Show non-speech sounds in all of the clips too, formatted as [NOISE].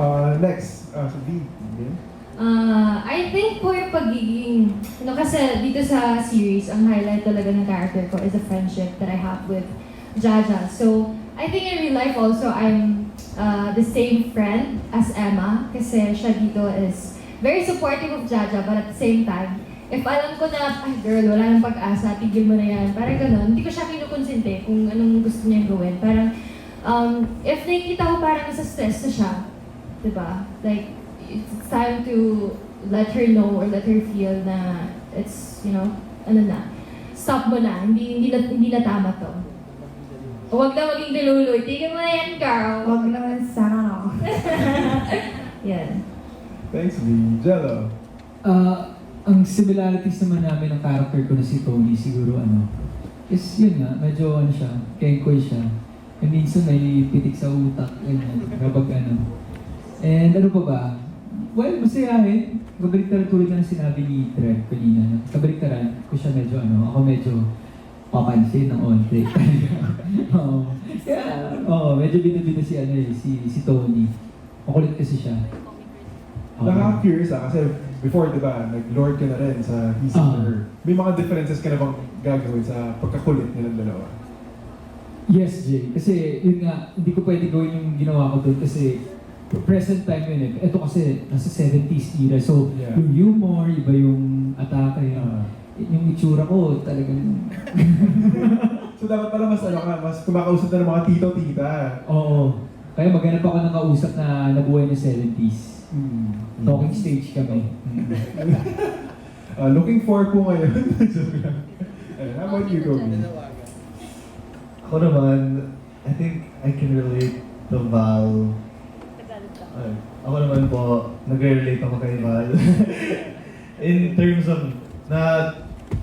Uh, next, uh, sa V. Uh, I think po yung pagiging, ano kasi dito sa series, ang highlight talaga ng character ko is the friendship that I have with Jaja. So, I think in real life also, I'm uh, the same friend as Emma kasi siya dito is very supportive of Jaja but at the same time, if alam ko na, ay girl, wala nang pag-asa, tigil mo na yan, parang ganun, hindi ko siya kinukonsente kung anong gusto niya gawin. Parang, um, if nakikita ko parang nasa stress na siya, diba? Like, it's time to let her know or let her feel na it's, you know, ano na, stop mo na, hindi, hindi, na, hindi na tama to. Huwag na maging diluluy. Tigil mo na yan, girl. Huwag naman sana ako. [LAUGHS] yan. Thanks, V. Jello. Ah, ang similarities naman namin ng character ko na si Tony, siguro ano, is yun nga, medyo ano siya, kengkoy siya. And minsan may pitik sa utak, ganyan, kapag ano. And ano pa ba? Well, masayahin. Kabaliktaran tulad na sinabi ni Trev kanina. Kabaliktaran ko siya medyo ano, ako medyo papansin ng onte. [LAUGHS] Oo. Kaya, oo, medyo binibina si ano eh, si, si Tony. Makulit kasi siya. Oo. Nakaka-curious ah, kasi before, di ba, nag-lord ka na rin sa He's Ah. Her. May mga differences ka na bang gagawin sa pagkakulit nilang dalawa? Yes, Jay. Kasi yun nga, hindi ko pwede gawin yung ginawa ko doon kasi present time yun eh. Ito kasi nasa 70s era. So, Yeah. yung humor, iba yung atake. Ah. yung itsura ko talagang... [LAUGHS] so dapat pala mas ano ka, mas kumakausap na ng mga tito-tita. Oo. Kaya maghanap ako ng kausap na nabuhay ng 70s. Hmm. Talking stage kami. Uh, [LAUGHS] looking for po ngayon. [LAUGHS] How about you, Kobe? Ako naman, I think I can relate to Val. Ako naman po, nag-relate ako kay Val. [LAUGHS] In terms of, na,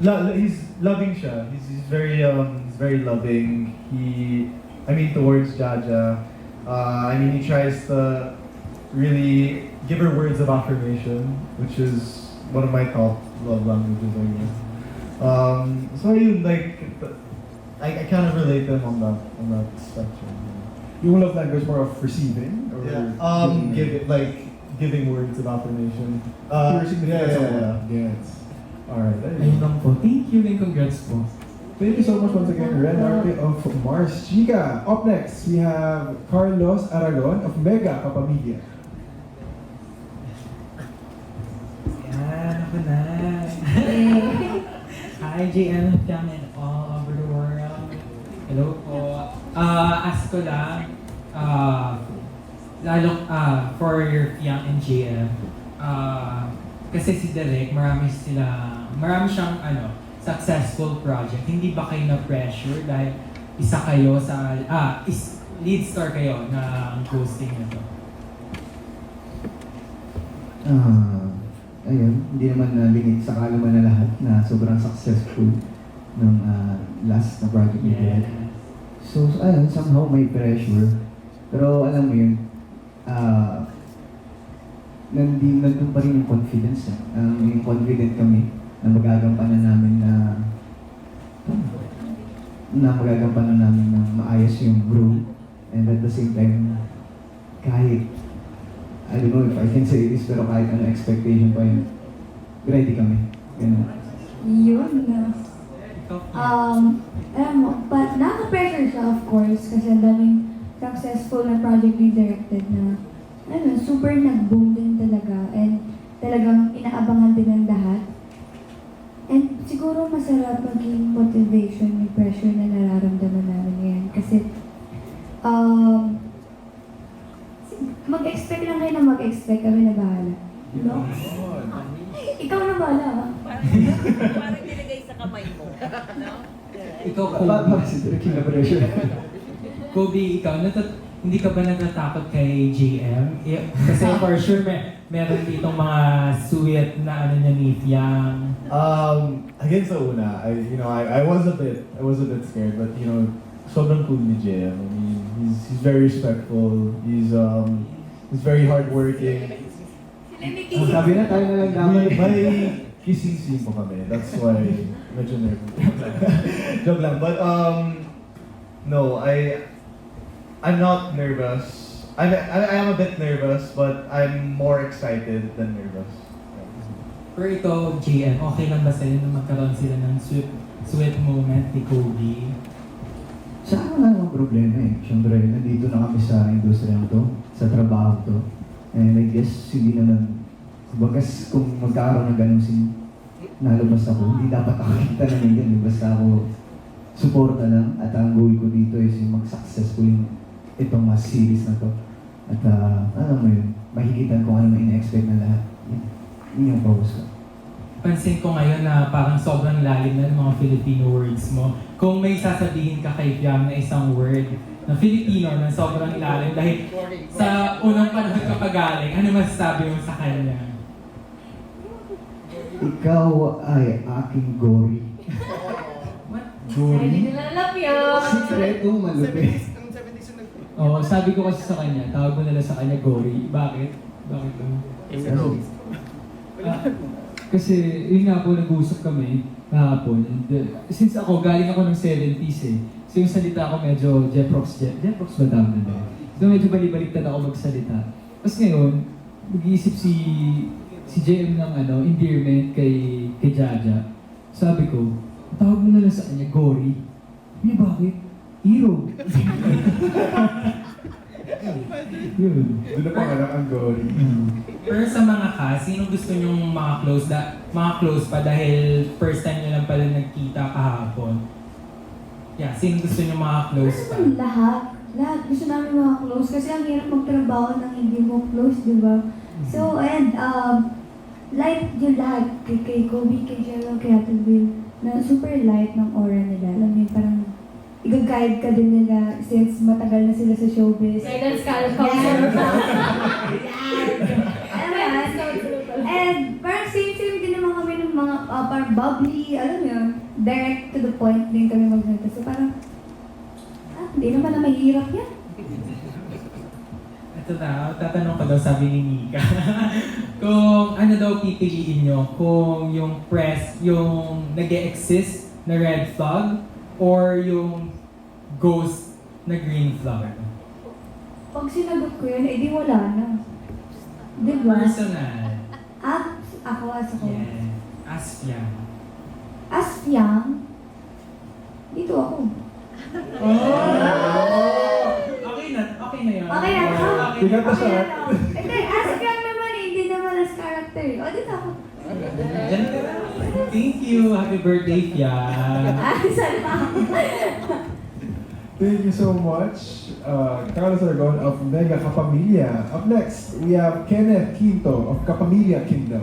la, he's loving siya. He's, he's very, um, he's very loving. He, I mean, towards Jaja. Uh, I mean, he tries to really give her words of affirmation, which is one of my top love languages, I guess. Um, so yun, like, I, I kind of relate them on that on that spectrum. Yung love language more of receiving? Or Yeah. Um, give it like giving words of affirmation. Uh, Your yeah, yeah, yeah. what? Yes. Alright, there you Ayun go. lang po. Thank you and congrats po. Thank you so much once again, Ren Arte of Mars Chica. Up next, we have Carlos Aragon of Mega Kapamilya. Yan, ako na. [LAUGHS] Hi, JM Fiang and all over the world. Hello po. Ah, ask ko lang, ah, lalo, ah, for your Fiang and JM, ah, kasi si Derek, marami sila, marami siyang, ano, successful project. Hindi ba kayo na-pressure dahil isa kayo sa, ah, is, lead star kayo na ghosting na to? Ah, ayun, hindi naman na limit sa kalaman na lahat na sobrang successful ng ah, last na project ni Derek. So, so, ayun, somehow may pressure. Pero alam mo yun, ah, nandi, nandun pa rin yung confidence. Eh. Um, yung confident kami na magagampanan namin na na magagampanan namin na maayos yung role. And at the same time, kahit I don't know if I can say this, pero kahit ano expectation pa yun, ready kami. Ganun. Yun na. Um, alam mo, but nakaka-pressure siya of course kasi daming successful na project ni directed na ano, super nag-boom din talaga and talagang inaabangan din ng lahat. And siguro masarap maging motivation yung pressure na nararamdaman namin ngayon kasi um, mag-expect lang kayo na mag-expect kami na bahala. No? Ikaw na bahala ha? Parang nilagay sa kamay mo. No? Ikaw, Kobe. Bakit si Derek yung na-pressure? [LAUGHS] Kobe, ikaw, natat hindi ka ba natatakot kay JM? Kasi [LAUGHS] for sure, may, meron ditong mga sweet na ano niya ni Fiang. Um, again sa una, I, you know, I, I was a bit, I was a bit scared, but you know, sobrang cool ni JM. I mean, he's, he's very respectful. He's, um, he's very hardworking. Sabi na tayo na lang dapat. May kissing scene po kami. That's why medyo nervous. [LAUGHS] Joke lang. But um, no, I, I'm not nervous I'm, I, I am a bit nervous, but I'm more excited than nervous. Pero ito, JM, okay lang ba sa'yo na magkaroon sila ng sweet, sweet moment ni Kobe? Sa akin wala namang problema eh. Siyempre, nandito na kami sa industriya to, sa trabaho to. And I guess, hindi naman, bagas kung magkakaroon ng ganun sin nalabas ako, hindi dapat ako kita na ganyan. Basta ako, suporta lang. At ang goal ko dito is yung mag-successful yung itong mas series na to. At uh, alam mo yun, mahigitan kung ano na ina-expect na lahat. Yun, yun yung focus ko. Pansin ko ngayon na parang sobrang lalim na ng mga Filipino words mo. Kung may sasabihin ka kay Piam na isang word na Filipino na sobrang lalim dahil sa unang panahon ka pagaling, ano masasabi mo sa kanya? Ikaw ay aking gory. [LAUGHS] Hindi Gory? nila alam yun. Sikreto, malupit. Oo, sabi ko kasi sa kanya, tawag ko nila sa kanya Gory. Bakit? Bakit ba? Ah, kasi yun nga po, nag-uusap kami kahapon. And, uh, since ako, galing ako ng 70s eh. So yung salita ko medyo Jeprox, Je- Jeprox ba tama na ba? So medyo balibaliktad ako magsalita. Tapos ngayon, nag-iisip si si JM ng ano, endearment kay, kay Jaja. Sabi ko, tawag mo na lang sa kanya, Gory. Hindi, bakit? Hero. Yun. Doon na pangalan ang gory. Pero sa mga ka, sino gusto nyong mga close, da, mga close pa dahil first time nyo lang pala nagkita kahapon? Yeah, sino gusto nyo mga close pa? Hmm, lahat. Lahat. Gusto namin mga close kasi ang hirap magtrabaho ng hindi mo close, di ba? So, and, um, light yung lahat. Kay, kay Kobe, kay Jello, kay Ate Will, na super light ng aura nila. Alam mo parang i-guide ka din nila since matagal na sila sa showbiz. Guidance ka ng Yes. Yes. Alam mo yan? And parang same-same din naman kami ng mga uh, parang bubbly, alam mo yun, direct to the point din kami magsalita. So parang, ah, hindi naman na mahirap yan. Ito na, tatanong ko daw sabi ni Nika. kung ano daw pipiliin nyo, kung yung press, yung nag exist na red flag, or yung ghost na green flag. Pag sinagot ko yun, edi wala na. Di ba? Personal. At ako, as ako. Yeah. Ask yan. As young, dito ako. Okay na, okay na yun. Okay na, ha? okay na. na siya. Hindi, as young naman eh, hindi naman as character. O, dito ako. Diyan ka na. Thank you. Happy birthday, Fian. Ah, [LAUGHS] salamat. Thank you so much, uh, Carlos Aragon of Mega Kapamilya. Up next, we have Kenneth Quinto of Kapamilya Kingdom.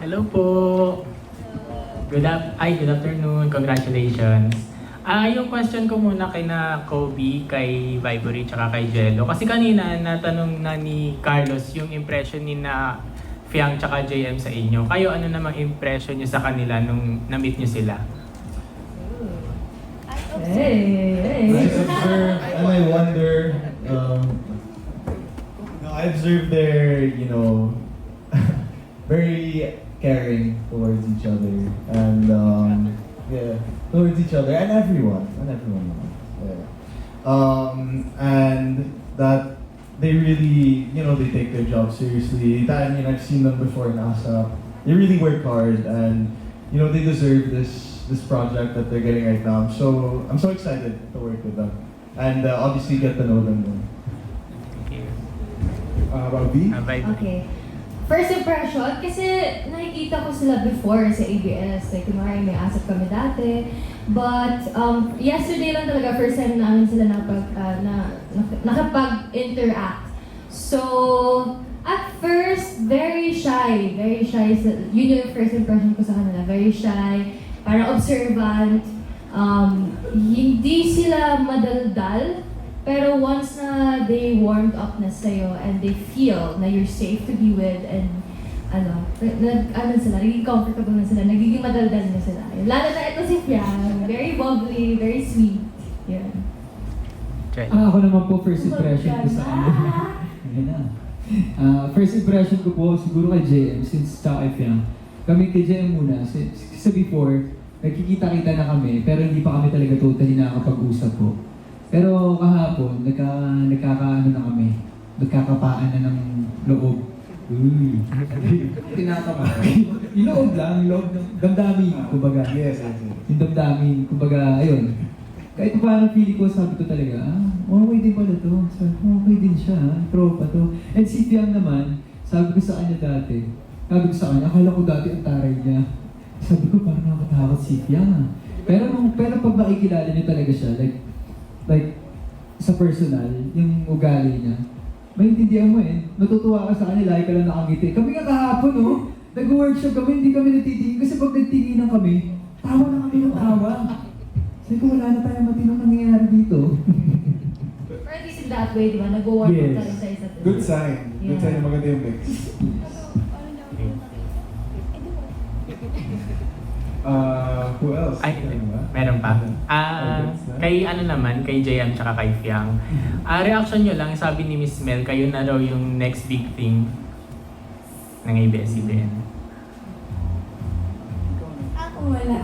Hello po. Good up ay good afternoon. Congratulations. Ah, yung question ko muna kay na Kobe, kay Vibery, tsaka kay Jello. Kasi kanina natanong na ni Carlos yung impression ni na Fiang tsaka JM sa inyo. Kayo ano namang impression niyo sa kanila nung na-meet niyo sila? Hey. I observe and I wonder. Um, no, I observe their, you know, [LAUGHS] very caring towards each other and um, yeah, towards each other and everyone and everyone. Yeah. Um, and that they really, you know, they take their job seriously. That I mean, I've seen them before in ASAP. They really work hard and you know they deserve this this project that they're getting right now. So I'm so excited to work with them and uh, obviously get to know them more. Thank you. Uh, about V? Okay. First impression, kasi nakikita ko sila before sa ABS. Like, kunwari may asap kami dati. But, um, yesterday lang talaga, first time namin sila napag, uh, na, nak- nakapag-interact. So, at first, very shy. Very shy. Yun yung first impression ko sa kanila. Very shy. Parang observant. Um, hindi sila madaldal. Pero once na they warmed up na sa'yo and they feel na you're safe to be with and ano, nag, ano sila, naging comfortable na sila, nagiging madaldal na sila. Lalo na ito si Piang, very bubbly, very sweet. Yun. Jello. Ah, ako naman po, first impression ko sa kanya. [LAUGHS] Ayan na. Ah, first impression ko po, siguro kay JM, since tsaka kay Fiang. Kami kay JM muna, si- sa before, nagkikita-kita na kami, pero hindi pa kami talaga totally nakakapag-usap po. Pero kahapon, nagka, nagkakaano na kami. Nagkakapaan na ng loob. Uy. Tinatama. yung loob lang, yung loob ng damdamin, kumbaga. Yes, yes, yes. Yung damdamin, kumbaga, ayun. Kahit pa parang feeling ko, sabi ko talaga, ah, okay din pala to. Sabi ko, okay din siya, ah, tropa to. And si Piang naman, sabi ko sa kanya dati, sabi ko sa kanya, akala ko dati ang taray niya. Sabi ko, parang nakakatakot si ah. Pero, nung, pero pag makikilala niyo talaga siya, like, like, sa personal, yung ugali niya, maintindihan mo eh. Natutuwa ka sa kanya, lagi ka lang nakangiti. Kami nga kahapon, no? Nag-workshop kami, hindi kami natitingin. Kasi pag nagtinginan kami, tawa na kami ng tawa. Sabi ko, wala na tayong matinong nangyayari dito. Or at least in that way, di ba? Nag-warm Yes. tayo sa isa't isa. Good sign. Good sign na maganda yung mix. [LAUGHS] Uh, who else? Ay, Ano meron pa. Ah, Oh, kay ano naman, kay JM tsaka kay Fiang. Ah, reaction nyo lang, sabi ni Miss Mel, kayo na raw yung next big thing ng ABS-CBN. Ako wala.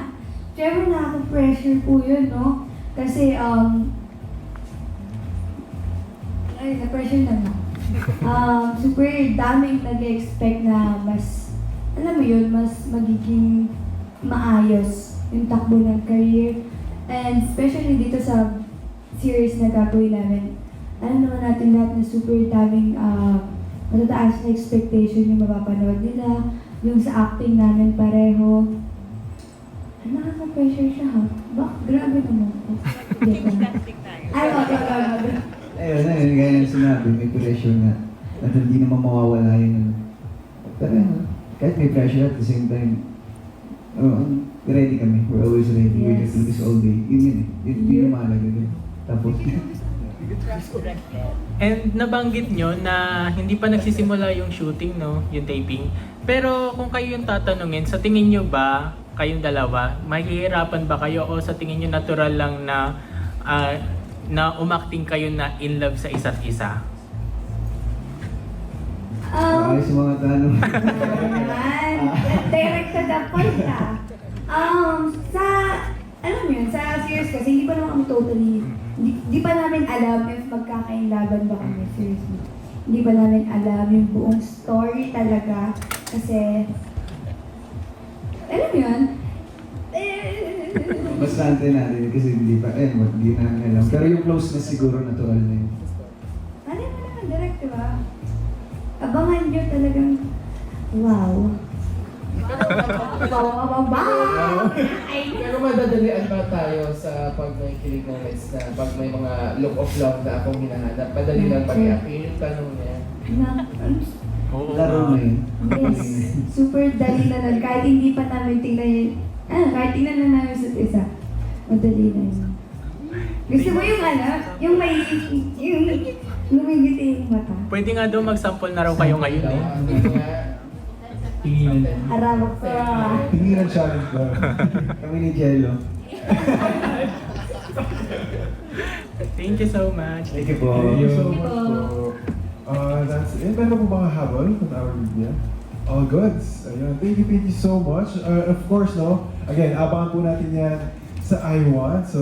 [LAUGHS] Siyempre nakaka-pressure po yun, no? Kasi, um, ay, na-pressure na na. [LAUGHS] Um, super daming nag-expect na mas, alam mo yun, mas magiging maayos yung takbo ng career. And especially dito sa series na gagawin namin, alam naman natin lahat na super daming uh, matataas na expectation yung mapapanood nila, yung sa acting namin pareho. Nakaka-pressure siya ha. Ba, grabe naman na. Ay, okay, okay, okay. Ayun, ayun, gaya ng sinabi, may pressure nga. At hindi naman mawawala yun. Pero ano, kahit may pressure at the same time, oh, ready kami. We're always ready. We can Yes. do this all day. Yun yun eh. Yun, yun yung mahalaga dun. Tapos, [LAUGHS] And nabanggit nyo na hindi pa nagsisimula yung shooting, no? Yung taping. Pero kung kayo yung tatanungin, sa tingin nyo ba, kayong dalawa, mahihirapan ba kayo o sa tingin nyo natural lang na ah, na umakting kayo na in love sa isa't isa? Um, ayos yung mga tanong. [LAUGHS] [LAUGHS] Direct to the point ah. Um, sa, alam yun, sa series kasi hindi pa naman kami totally, hindi, hindi pa namin alam if magkakainlaban ba kami, seriously. Hindi pa namin alam yung buong story talaga. Kasi, alam yun, eh, [LAUGHS] Basta antay natin kasi hindi pa, eh, hindi namin alam. Pero yung closeness siguro natural na yun. ano mo naman, direct, di ba? Abangan nyo talagang, wow. Wow, wow. Ay, Pero madadalian ba tayo sa pag may kilig moments na pag may mga look of love na akong hinahanap? Madali lang ba i Yung tanong niya. ano, Oo. Laro na yun. Yes, super dali na nun. Kahit hindi pa namin tingnan yun. Ah, kahit tingnan na namin sa isa. Madali na yun. Gusto mo yung ano? Yung may, yung lumigiti yung mata. Pwede nga daw mag-sample na raw kayo ngayon eh. Ano nga? Tingin. Harawak ko. Tinginan challenge ba? [LAUGHS] Kami ni Jello. Thank you so much. Thank you po. Thank you so much po. Uh, that's it. Meron po mga habol from our media? All goods. Ayun. Thank you, thank you so much. Uh, of course, no? Again, abangan po natin yan sa I1. So,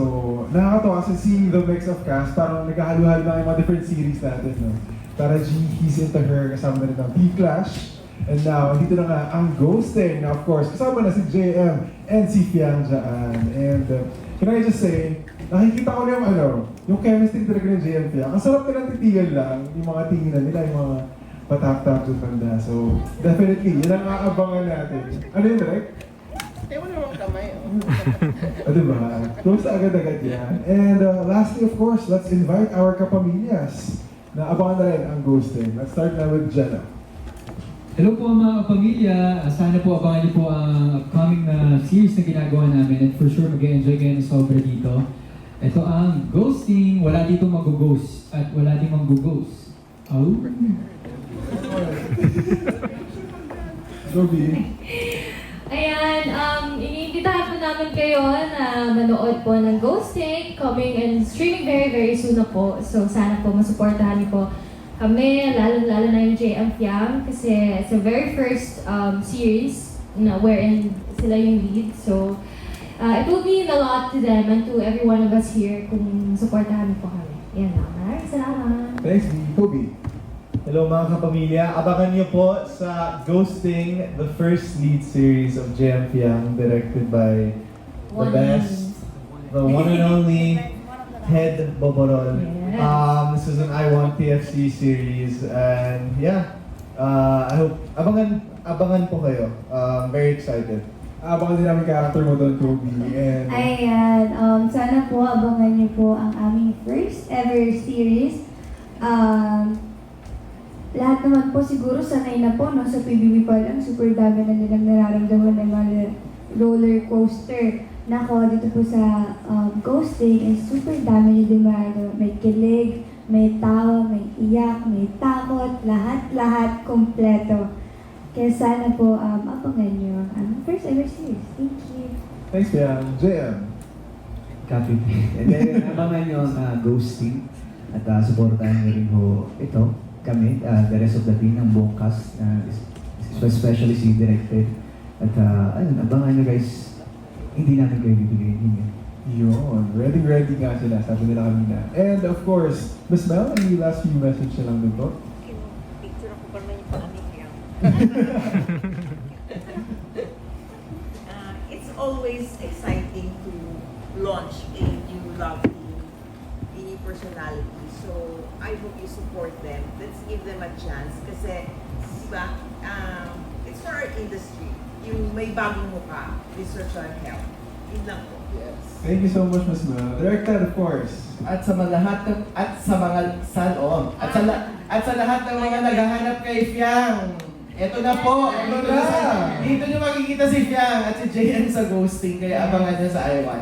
nakakatawa kasi seeing the mix of cast, parang nagkahalo-halo na yung mga different series natin, no? Para G, He's Into Her, kasama na rin ang P-Clash. And now, dito na nga ang Ghosting. Now, of course, kasama na si JM and si Fiang dyan. And uh, can I just say, nakikita ko na yung ano, yung chemistry talaga ng JM Fiang. Ang sarap nilang titigan lang, yung mga tinginan nila, yung mga patap-tap sa banda. So, definitely, yun ang aabangan natin. Ano yun, Direk? Ewan naman kamay. oh. O [LAUGHS] diba? Close na agad-agad yan. And uh, lastly, of course, let's invite our kapamilyas na abangan na rin ang ghosting. Let's start na with Jenna. Hello po mga pamilya. Sana po abangan niyo po ang upcoming na series na ginagawa namin and for sure mag-enjoy kayo ng sobra dito. Ito ang ghosting. Wala dito mag-ghost at wala din mag-ghost. Oh. Gobi. Ayan, um, iniimbitahan po namin kayo na manood po ng Ghosting, coming and streaming very, very soon na po. So, sana po masuportahan niyo po kami, lalo-lalo na yung JM Fiam, kasi it's the very first um, series na wherein sila yung lead. So, uh, it will mean a lot to them and to every one of us here kung supportahan po kami. Yan lang. Maraming salamat. Thanks. Kobe. Hello mga kapamilya, abangan niyo po sa Ghosting, the first lead series of JM Fiang directed by the best, the one and only Head Boborol. Yes. Um, this is an I Want TFC series and yeah, uh, I hope, abangan, abangan po kayo. Um, very excited. Abangan din namin character mo doon, Kobe. And Ayan, um, sana po abangan niyo po ang aming first ever series. Um, lahat naman po siguro sanay na po no, sa PBB pa lang, super dami na nilang nararamdaman ng mga roller coaster. Nako, dito po sa um, ghosting is super dami niyo din maano, may kilig, may tawa, may iyak, may takot, lahat-lahat kompleto. Kaya sana po um, abangan niyo ang aming first ever series. Thank you. thanks, Piang. JM. Copy. [LAUGHS] And then, abangan nyo ang uh, ghosting at uh, supportahan nyo rin ho ito, kami, uh, the rest of the team, ang buong cast, uh, especially si Directed. At uh, ayun, abangan nyo guys, hindi namin kayo bibigyan ninyo. Yun. Ready, ready nga sila. Sabi nila kanina. And of course, Miss Mel, any last few message na lang dito? Picture ako pa naman yung pamit niya. [LAUGHS] Uh, it's always exciting to launch a new lovely a personality. So, I hope you support them. Let's give them a chance. Kasi, di ba, um, it's for our industry. Yung may bagong mukha, research our help. Yun lang po. Yes. Thank you so much, Miss Mel. Directed, of course. At sa mga lahat ng, at sa mga salon, at sa, la- at sa lahat ng mga naghahanap kay Fiang, eto na po, dito, na. dito nyo makikita si Fiang at si JN sa ghosting, kaya abangan nyo sa I1.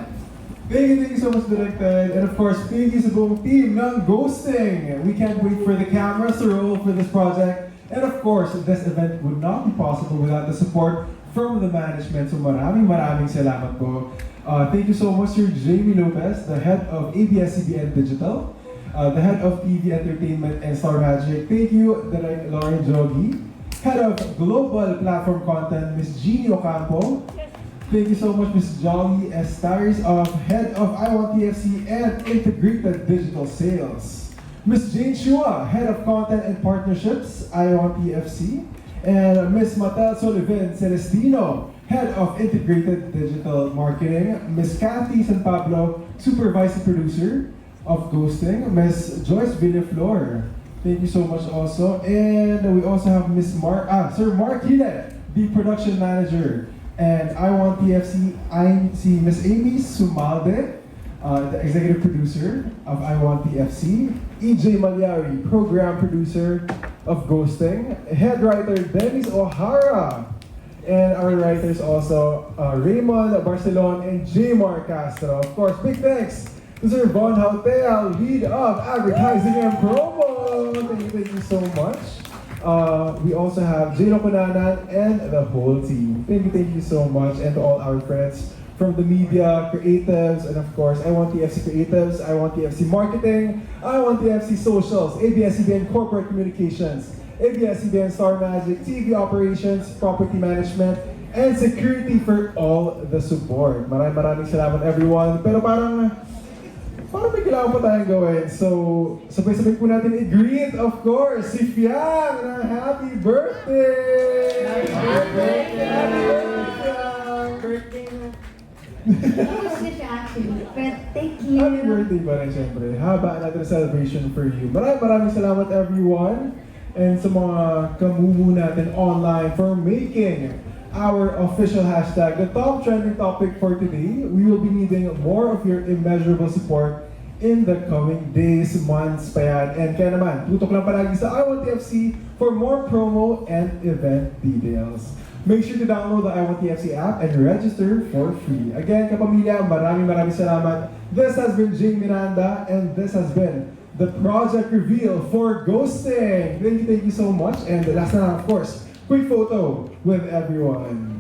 Thank you, thank you so much, Directed. And of course, thank you sa buong team ng Ghosting. We can't wait for the cameras to roll for this project. And of course, this event would not be possible without the support from the management. So maraming maraming salamat po. Uh, thank you so much, Sir Jamie Lopez, the head of ABS-CBN Digital, uh, the head of TV Entertainment and Star Magic. Thank you, Direct Lauren Jogi, head of Global Platform Content, Miss Jeannie Ocampo, Thank you so much, Ms. Jolly Estaris, of Head of I1 TFC and Integrated Digital Sales. Ms. Jane Chua, Head of Content and Partnerships, I1 TFC. And Ms. Matel Sullivan Celestino, Head of Integrated Digital Marketing. Ms. Kathy San Pablo, Supervising Producer of Ghosting. Ms. Joyce Villaflor, Thank you so much also. And we also have Miss Mark, ah, Sir Mark Hile, the production manager. And I want TFC, I see Miss Amy Sumalde, uh, the executive producer of I Want TFC. EJ Malyari, program producer of Ghosting. Head writer Dennis O'Hara. And our writers also, uh, Raymond Barcelon and J. Mark Castro. Of course, big thanks to Sir Von Hotel, lead of advertising and promo. Thank you, thank you so much. Uh, we also have Jano Kunanan and the whole team. Thank you, thank you so much. And to all our friends from the media, creatives, and of course, I want TFC Creatives, I want TFC Marketing, I want TFC Socials, ABS-CBN Corporate Communications, ABS-CBN Star Magic, TV Operations, Property Management, and Security for all the support. Maraming maraming salamat everyone. Pero parang Parang may kailangan pa tayong gawin. So, sabay-sabay po natin i-greet, of course, si Fiang na happy birthday! Happy birthday! birthday! Happy birthday, Thank you. Happy birthday pa rin, syempre. Haba another celebration for you. Maraming maraming salamat, everyone. And sa mga kamumu natin online for making our official hashtag the top trending topic for today. We will be needing more of your immeasurable support in the coming days, months pa yan. And kaya naman, tutok lang palagi sa iWantTFC for more promo and event details. Make sure to download the iWantTFC app and register for free. Again, kapamilya, maraming maraming salamat. This has been Jing Miranda and this has been the project reveal for Ghosting. Thank you, thank you so much. And last na, of course, quick photo with everyone.